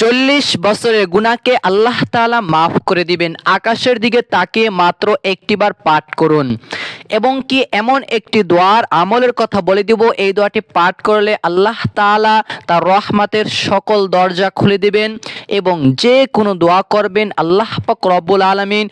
চল্লিশ বছরের গুনাকে আল্লাহ তালা মাফ করে দিবেন। আকাশের দিকে তাকিয়ে মাত্র একটিবার পাঠ করুন। এবং কি এমন একটি দোয়ার আমলের কথা বলে দিব, এই দোয়াটি পাঠ করলে আল্লাহ তালা তার রহমাতের সকল দরজা খুলে দিবেন এবং যে কোনো দোয়া করবেন আল্লাহ পাক রব্বুল আলামিন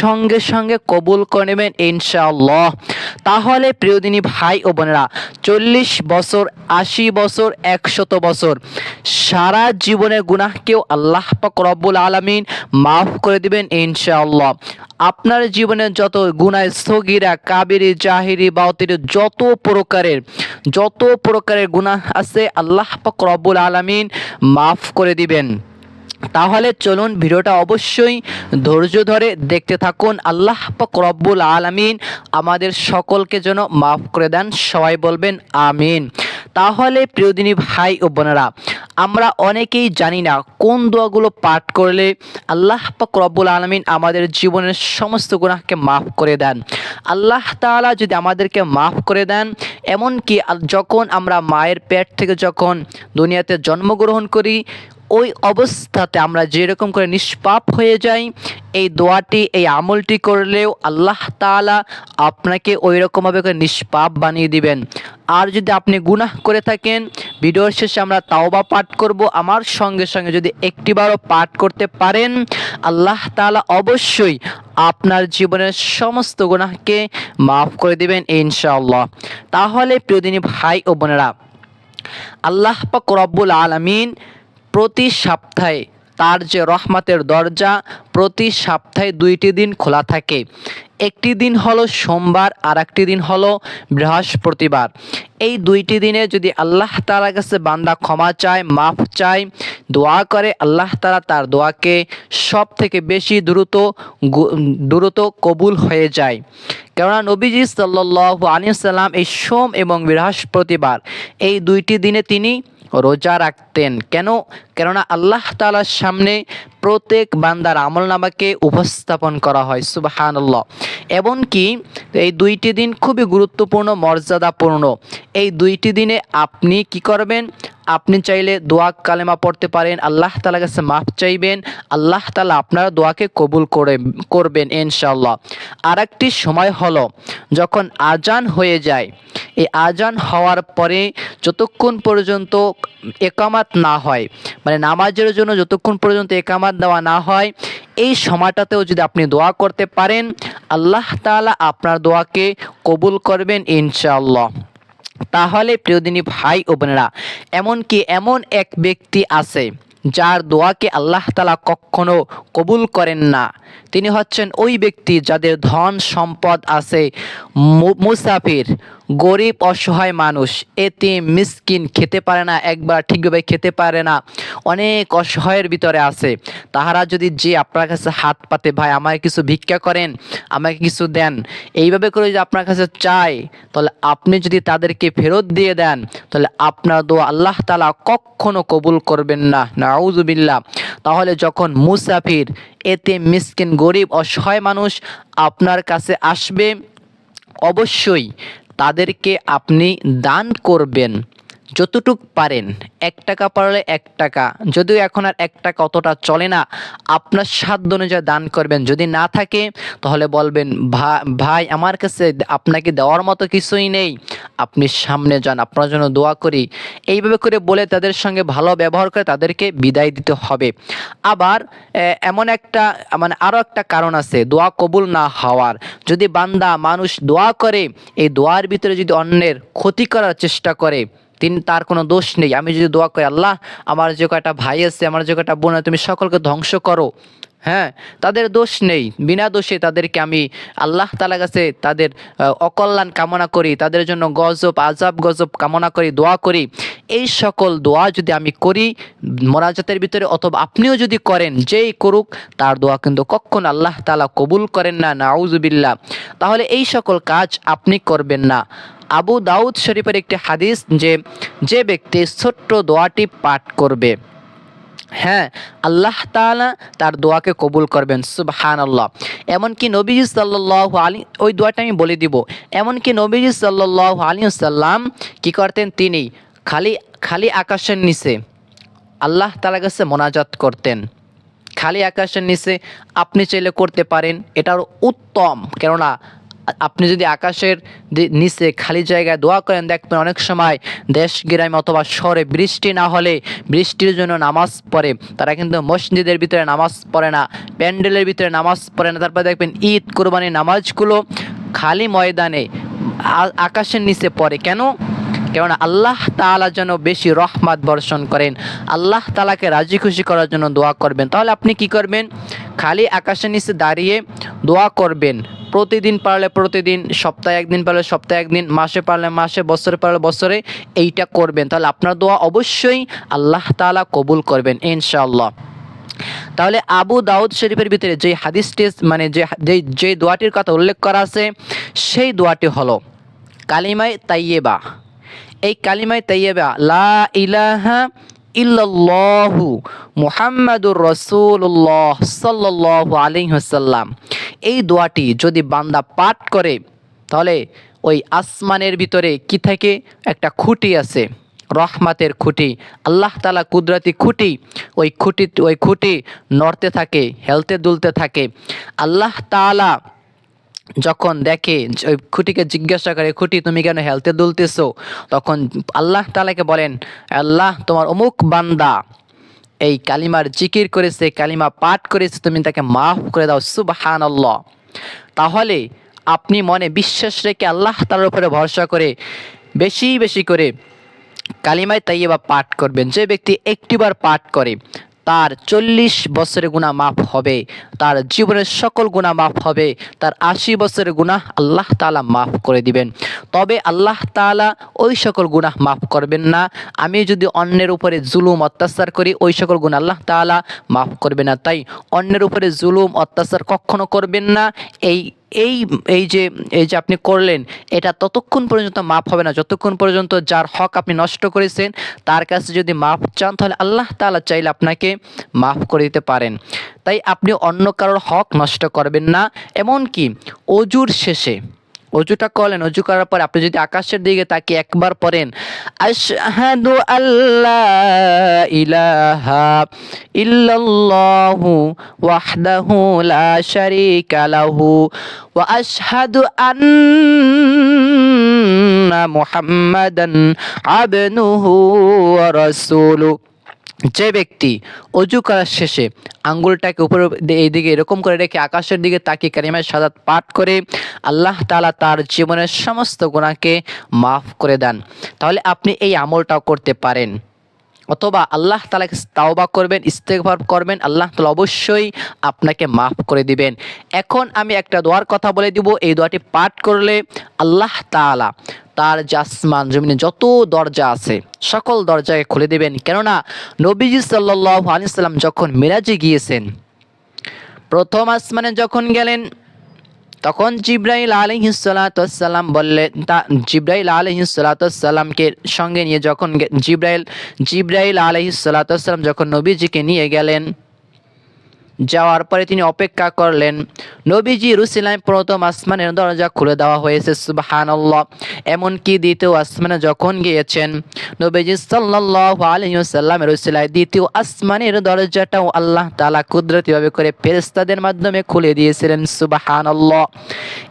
সঙ্গে সঙ্গে কবুল করে নেবেন ইনশাআল্লাহ। তাহলে প্রিয়দিনী ভাই ও বোনেরা, চল্লিশ বছর, আশি বছর, একশত বছর, সারা জীবনের গুনাহকেও আল্লাহ পাক রব্বুল আলামিন মাফ করে দিবেন ইনশাআল্লাহ। আপনার জীবনের যত গুনাহ স্থগিরা, কাবেরি, জাহিরি বাউতিরি যত প্রকারের যত প্রকারের গুনাহ আছে, আল্লাহ পাক রব্বুল আলামিন মাফ করে দিবেন। তাহলে চলুন ভিডিওটা অবশ্যই ধৈর্য ধরে দেখতে থাকুন। আল্লাহ রব্বুল আলামিন আমাদের সকলকে যেন মাফ করে দেন, সবাই বলবেন আমিন। তাহলে প্রিয়দিনী ভাই ও বোনেরা, আমরা অনেকেই জানি না কোন দোয়াগুলো পাঠ করলে আল্লাহ পাক রব্বুল আলমিন আমাদের জীবনের সমস্ত গুনাহকে মাফ করে দেন। আল্লাহ তাআলা যদি আমাদেরকে মাফ করে দেন, এমনকি যখন আমরা মায়ের পেট থেকে যখন দুনিয়াতে জন্মগ্রহণ করি ওই অবস্থাতে আমরা যেরকম করে নিষ্পাপ হয়ে যাই, এই দোয়াটি, এই আমলটি করলেও আল্লাহ তাআলা আপনাকে ওই রকমভাবে করে নিষ্পাপ বানিয়ে দিবেন। আর যদি আপনি গুনাহ করে থাকেন, ভিডিওর শেষে আমরা তাওবা পাঠ করব। আমার সঙ্গে সঙ্গে যদি একটিবারও পাঠ করতে পারেন, আল্লাহ তাআলা অবশ্যই আপনার জীবনের সমস্ত গুনাহকে মাফ করে দিবেন ইনশাআল্লাহ। তাহলে প্রিয়দিনী ভাই ও বোনেরা, আল্লাহ পাক রব্বুল আলামিন প্রতি সপ্তাহে তার যে রহমতের দরজা, প্রতি সপ্তাহে দুইটি দিন খোলা থাকে। একটি দিন হলো সোমবার আর একটি দিন হলো বৃহস্পতিবার। এই দুইটি দিনে যদি আল্লাহ তালার কাছে বান্দা ক্ষমা চায়, মাফ চায়, দোয়া করে, আল্লাহ তালা তার দোয়াকে সব থেকে বেশি দ্রুত দ্রুত কবুল হয়ে যায়। কেননা নবীজি সাল্লাহ আলী সাল্লাম এই সোম এবং বৃহস্পতিবার, এই দুইটি দিনে তিনি রোজা রাখতেন। কেন? কেননা আল্লাহ তালার সামনে প্রত্যেক বান্দার আমল নামাকে উপস্থাপন করা হয় সুবাহান্লাহ এমনকি এই দুইটি দিন খুবই গুরুত্বপূর্ণ, মর্যাদাপূর্ণ। এই দুইটি দিনে আপনি কি করবেন? আপনি চাইলে দোয়া কালেমা পড়তে পারেন, আল্লাহ তালার কাছে মাফ চাইবেন, আল্লাহ তালা আপনার দোয়াকে কবুল করে, করবেন ইনশাল্লাহ আর একটি সময় হলো, যখন আজান হয়ে যায় এই আজান হওয়ার পরে যতক্ষণ পর্যন্ত একামাত না হয় মানে নামাজের জন্য যতক্ষণ পর্যন্ত একামাত দেওয়া না হয়, এই সময়টাতেও যদি আপনি দোয়া করতে পারেন, আল্লাহ তাআলা আপনার দোয়াকে কবুল করবেন ইনশাআল্লাহ। তাহলে প্রিয়দিনী ভাই ও বোনেরা, এমনকি এমন এক ব্যক্তি আছে যার দোয়াকে আল্লাহ তালা কখনো কবুল করেন না। তিনি হচ্ছেন ওই ব্যক্তি যাদের ধন সম্পদ আছে মুসাফির। গরিব, অসহায় মানুষ এতে মিসকিন খেতে পারে না, একবার ঠিকভাবে খেতে পারে না। অনেক অসহায়ের ভিতরে আছে। তাহারা যদি যে আপনার কাছে হাত পাতে, ভাই আমাকে কিছু ভিক্ষা করেন, আমাকে কিছু দেন, এইভাবে করে যদি আপনার কাছে চায়, তাহলে আপনি যদি তাদেরকে ফেরত দিয়ে দেন, তাহলে আপনার দোয়া আল্লাহ তালা কখনো কবুল করবেন না। নাউজুবিল্লাহ। তাহলে যখন মুসাফির এতে মিসকিন, গরিব, অসহায় মানুষ আপনার কাছে আসবে, অবশ্যই তাদেরকে আপনি দান করবেন। যতটুক পারেন, এক টাকা পারলে এক টাকা। যদিও এখন আর এক টাকা অতটা চলে না, আপনার সাধ্য অনুযায়ী দান করবেন। যদি না থাকে, তাহলে বলবেন, "ভা- ভাই, আমার কাছে আপনাকে দেওয়ার মতো কিছুই নেই। আপনি সামনে যান, আপনার জন্য দোয়া করি। এইভাবে করে বলে তাদের সঙ্গে ভালো ব্যবহার করে তাদেরকে বিদায় দিতে হবে। আবার এমন একটা মানে আরও একটা কারণ আছে, দোয়া কবুল না হওয়ার। যদি বান্দা মানুষ দোয়া করে, এই দোয়ার ভিতরে যদি অন্যের ক্ষতি করার চেষ্টা করে তিনি তার কোনো দোষ নেই। আমি যদি দোয়া করি, আল্লাহ, আমার যে কয়টা ভাই আছে, আমার যে কয়টা বোন তুমি সকলকে ধ্বংস করো। হ্যাঁ তাদের দোষ নেই। বিনা দোষে তাদেরকে আমি আল্লাহ তালা কাছে তাদের অকল্যাণ কামনা করি, তাদের জন্য গজব আজাব গজব কামনা করি, দোয়া করি। এই সকল দোয়া যদি আমি করি, মোনাজাতের ভিতরে অথবা আপনিও যদি করেন, যেই করুক, তার দোয়া কিন্তু কখন আল্লাহ তালা কবুল করেন না নাউজুবিল্লাহ তাহলে এই সকল কাজ আপনি করবেন না। আবু দাউদ শরীফের একটি হাদিস যে যে ব্যক্তি ছোট্ট দোয়াটি পাঠ করবে হ্যাঁ আল্লাহ তাআলা তার দোয়াকে কবুল করবেন সুবহান আল্লাহ এমনকি নবীজি সাল্লাহ আলী, ওই দোয়াটা আমি বলে দিব। এমনকি নবীজি সাল্লাহ আলী সাল্লাম কী করতেন তিনি? খালি খালি আকাশের নিচে আল্লাহ তালা কাছে মোনাজাত করতেন। খালি আকাশের নিচে আপনি চাইলে করতে পারেন, এটার উত্তম। কেননা আপনি যদি আকাশের নিচে খালি জায়গায় দোয়া করেন, দেখবেন অনেক সময় দেশ গ্রামে অথবা শহরে বৃষ্টি না হলে বৃষ্টির জন্য নামাজ পড়ে। তারা কিন্তু মসজিদের ভিতরে নামাজ পড়ে না, প্যান্ডেলের ভিতরে নামাজ পড়ে না। তারপর দেখবেন ঈদ, কোরবানির নামাজগুলো খালি ময়দানে আকাশের নিচে পড়ে। কেন? কেননা আল্লাহ তাআলা যেন বেশি রহমাত বর্ষণ করেন। আল্লাহ তালাকে রাজি খুশি করার জন্য দোয়া করবেন। তাহলে আপনি কি করবেন? খালি আকাশের নিচে দাঁড়িয়ে দোয়া করবেন। প্রতিদিন পারলে প্রতিদিন, সপ্তাহে একদিন পারলে সপ্তাহে একদিন, মাসে পারলে মাসে, বছরে পারলে বছরে এইটা করবেন। তাহলে আপনার দোয়া অবশ্যই আল্লাহ তালা কবুল করবেন, ইনশাআল্লাহ। তাহলে আবু দাউদ শরীফের ভিতরে যে হাদিসটি মানে যে যে দোয়াটির কথা উল্লেখ করা আছে, সেই দোয়াটি হলো, কালিমায় তাইয়েবা এই কালিমায় তাইয়েবা লা ইলাহা ইল্লাল্লাহু মুহাম্মাদুর রসুল্লাহ সাল্লাল্লাহু আলাইহি ওয়াসাল্লাম। এই দোয়াটি যদি বান্দা পাঠ করে, তাহলে ওই আসমানের ভিতরে কি থাকে? একটা খুঁটি আছে, রহমাতের খুঁটি। আল্লাহ তালা কুদরতি খুঁটি, ওই খুঁটি ওই খুঁটি নড়তে থাকে, হেলতে দুলতে থাকে। আল্লাহ তালা যখন দেখে ওই খুঁটিকে জিজ্ঞাসা করে, খুঁটি, তুমি কেন হেলতে দুলতেছো? তখন আল্লাহ তালাকে বলেন, আল্লাহ, তোমার অমুক বান্দা এই কালিমার জিকির করেছে, কালিমা পাঠ করেছে, তুমি তাকে মাফ করে দাও সুবাহান আল্লাহ তাহলে আপনি মনে বিশ্বাস রেখে আল্লাহ তার উপরে ভরসা করে বেশি বেশি করে কালিমায় তাইয়েবা পাঠ করবেন। যে ব্যক্তি একটিবার পাঠ করে তার চল্লিশ বছরের গুণা মাফ হবে, তার জীবনের সকল গুণা মাফ হবে, তার আশি বছরের গুণা আল্লাহ তাআলা মাফ করে দিবেন। তবে আল্লাহ তাআলা ওই সকল গুনাহ মাফ করবেন না। আমি যদি অন্যের উপরে জুলুম অত্যাচার করি, ওই সকল গুণ আল্লাহ তাআলা মাফ করবে না। তাই অন্যের উপরে জুলুম অত্যাচার কখনো করবেন না। এই এই এই যে এই যে আপনি করলেন, এটা ততক্ষণ পর্যন্ত মাফ হবে না। যতক্ষণ পর্যন্ত যার হক আপনি নষ্ট করেছেন, তার কাছে যদি মাফ চান, তাহলে আল্লাহ তালা চাইলে আপনাকে মাফ করে দিতে পারেন। তাই আপনি অন্য কারোর হক নষ্ট করবেন না। এমনকি অজুর শেষে অজুটা করলেন, অজু করার পরে আপনি যদি আকাশের দিকে তাকে একবার পড়েন, আশহাদু আল্লাহ ইলাহা ইল্লাল্লাহু ওয়াহদাহু লা শারীকা লাহু ওয়া আশহাদু আন্না মুহাম্মাদান আবদুহু ওয়া রাসূলুহু। যে ব্যক্তি অজু করার শেষে আঙ্গুলটাকে উপরে এইদিকে এরকম করে রেখে আকাশের দিকে তাকিয়ে কারিমের সাদাত পাঠ করে আল্লাহ তালা তার জীবনের সমস্ত গুণাকে মাফ করে দেন। তাহলে আপনি এই আমলটাও করতে পারেন। অথবা আল্লাহ তালাকে তাওবা করবেন, ইস্তেগফার করবেন, আল্লাহ তালা অবশ্যই আপনাকে মাফ করে দিবেন। এখন আমি একটা দোয়ার কথা বলে দিব, এই দোয়াটি পাঠ করলে আল্লাহ তাআলা তার জাসমান, জমিনে যত দরজা আছে, সকল দরজাকে খুলে দিবেন। কেননা নবীজি সাল্লাহ আলি সাল্লাম যখন মিরাজে গিয়েছেন, প্রথম আসমানে যখন গেলেন তখন জিব্রাইল আলহিসাল্লাম বললেন, তা জিব্রাইল আলহিসাল্লামকে সঙ্গে নিয়ে যখন জিব্রাইল জিব্রাইল আলহিসাল্লাম যখন নবীজিকে নিয়ে গেলেন যাওয়ার পরে তিনি অপেক্ষা করলেন। নবীজি রুসিলাম প্রথম আসমানের দরজা খুলে দেওয়া হয়েছে, সুবাহানাল্লাহ। এমনকি দ্বিতীয় আসমানে যখন গিয়েছেন, নবীজি সাল্লাল্লাহু আলাইহি ওয়াসাল্লামের রুসিলায় দ্বিতীয় আসমানের দরজাটাও আল্লাহ তাআলা কুদরতিভাবে করে ফেরেশতাদের মাধ্যমে খুলে দিয়েছিলেন, সুবাহানাল্লাহ।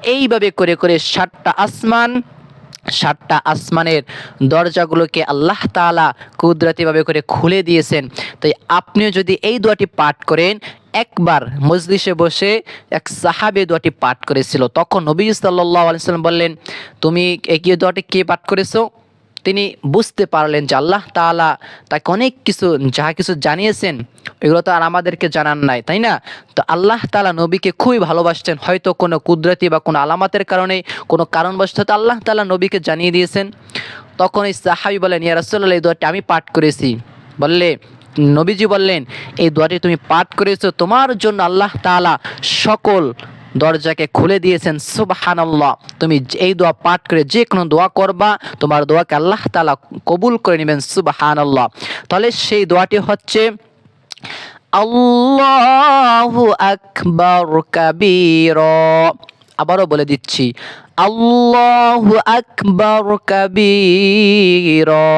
এইভাবে করে করে সাতটা আসমান, সাতটা আসমানের দরজাগুলোকে আল্লাহ তালা কুদরতিভাবে করে খুলে দিয়েছেন। তাই আপনিও যদি এই দোয়াটি পাঠ করেন একবার মজলিসে বসে এক সাহাবে দোয়াটি পাঠ করেছিল। তখন নবী আলাইসাল্লাম বললেন, তুমি এগিয়ে দোয়াটি কে পাঠ করেছ? তিনি বুঝতে পারলেন যে আল্লাহ তাআলা তাকে অনেক কিছু যা কিছু জানিয়েছেন, এগুলো তো আর আমাদেরকে জানান নাই, তাই না? তো আল্লাহ তাআলা নবীকে খুবই ভালোবাসতেন। হয়তো কোনো কুদরতি বা কোনো আলামাতের কারণে, কোনো কারণবশত আল্লাহ তাআলা নবীকে জানিয়ে দিয়েছেন। তখন এই সাহাবি বলেন ইয়া রাসূলুল্লাহ, এই দোয়াটি আমি পাঠ করেছি। বললে নবীজি বললেন, এই দোয়াটি তুমি পাঠ করেছ, তোমার জন্য আল্লাহ তাআলা সকল দরজাকে খুলে দিয়েছেন, সুবহানাল্লাহ। তুমি এই দোয়া পাঠ করে যে কোনো দোয়া করবা, তোমার দোয়াকে আল্লাহ তাআলা কবুল করে নেবেন, সুবহানাল্লাহ। তাহলে সেই দোয়াটি হচ্ছে, আল্লাহু আকবার কাবীরা। আবারও বলে দিচ্ছি আল্লাহু আকবার কাবীরা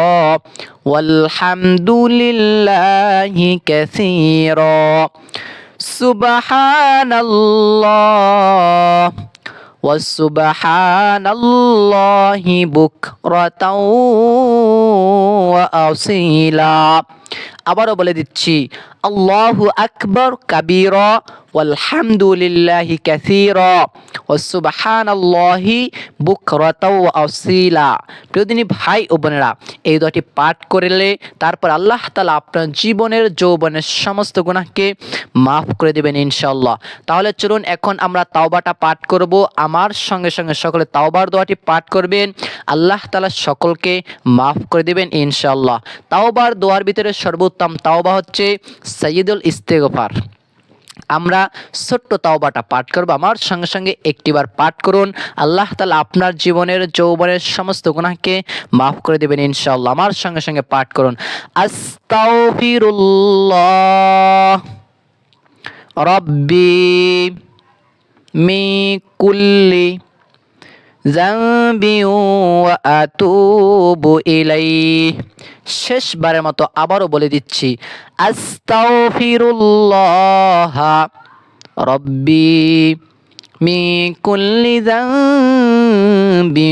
ওয়ালহামদুলিল্লাহি কাসীরা সুবহানাল্লাহ وسبحان الله بكرة وأصيلا আবারও বলে দিচ্ছি আল্লাহু আকবর কাবীরা ওয়ালহামদুলিল্লাহি কাসীরা ওয়াসুবহানাল্লাহি বুকরাতাও ওয়া আসীলা প্রিয়দিনী ভাই ও বোনেরা, এই দুটি পাঠ করলে তারপর আল্লাহ তাআলা আপনার জীবনের যৌবনের সমস্ত গুনাহকে মাফ করে দেবেন ইনশাআল্লাহ। তাহলে চলুন এখন আমরা তাওবাটা পাঠ করব। আমার সঙ্গে সঙ্গে সকলে তাওবার দোয়াটি পাঠ করবেন। আল্লাহ তাআলা সকলকে মাফ করে দেবেন ইনশাআল্লাহ। তাওবার দোয়ার ভিতরে সর্বোত্তম তাওবা হচ্ছে সৈয়দুল ইস্তেগফার। আমরা ছোট্ট তাওবাটা পাঠ করব। আমার সঙ্গে সঙ্গে একটিবার পাঠ করুন। আল্লাহ তালা আপনার জীবনের, যৌবনের সমস্ত গুনাহকে মাফ করে দেবেন ইনশাল্লাহ আমার সঙ্গে সঙ্গে পাঠ করুন। রব্বি মি কুল্লি জাম্বি ওয়া আতুবু ইলাইহি। শেষবারের মতো আবারও বলে দিচ্ছি, আস্তাগফিরুল্লাহ, রব্বি মি কুল্লি জাম্বি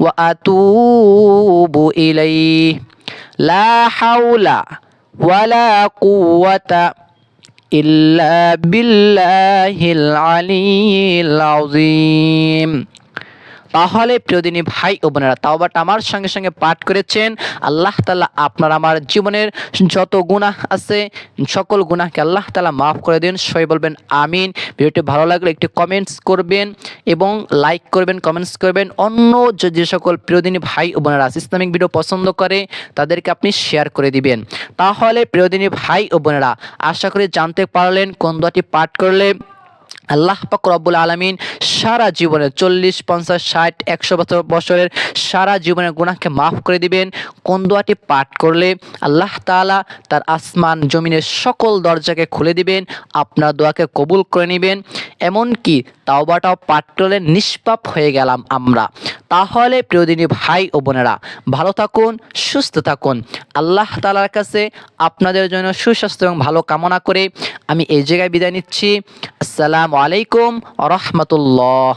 ওয়া আতুবু ইলাইহি, লা হাওলা ওয়ালা কুওয়াতা ইল্লা বিল্লাহিল আলিয়্যিল আযীম। তাহলে প্রিয়দিনী ভাই ও বোনেরা তাওবাটা আমার সঙ্গে সঙ্গে পাঠ করেছেন। আল্লাহ তালা আপনার আমার জীবনের যত গুনাহ আছে, সকল গুনাহকে আল্লাহ তালা মাফ করে দিন, সবাই বলবেন আমিন। ভিডিওটি ভালো লাগলে একটি কমেন্টস করবেন এবং লাইক করবেন কমেন্টস করবেন। অন্য যে সকল প্রিয়দিনী ভাই ও বোনেরা ইসলামিক ভিডিও পছন্দ করে, তাদেরকে আপনি শেয়ার করে দিবেন। তাহলে প্রিয়দিনী ভাই ও বোনেরা, আশা করি জানতে পারলেন, কোন দোয়াটি পাঠ করলে। আল্লাহ পাক রব্বুল আলমিন সারা জীবনে চল্লিশ, পঞ্চাশ, ষাট, একশো বছর বছরের সারা জীবনের গুণাকে মাফ করে দিবেন। কোন দোয়াটি পাঠ করলে আল্লাহ তালা তার আসমান, জমিনের সকল দরজাকে খুলে দিবেন, আপনার দোয়াকে কবুল করে নেবেন। এমনকি তাওবাটাও পাঠ করলে নিষ্পাপ হয়ে গেলাম আমরা। তাহলে প্রিয়দিনী ভাই ও বোনেরা, ভালো থাকুন, সুস্থ থাকুন। আল্লাহ তালার কাছে আপনাদের জন্য সুস্বাস্থ্য এবং ভালো কামনা করে আমি এই জায়গায় বিদায় নিচ্ছি। আসসালামু আলাইকুম রহমতুল্লাহ।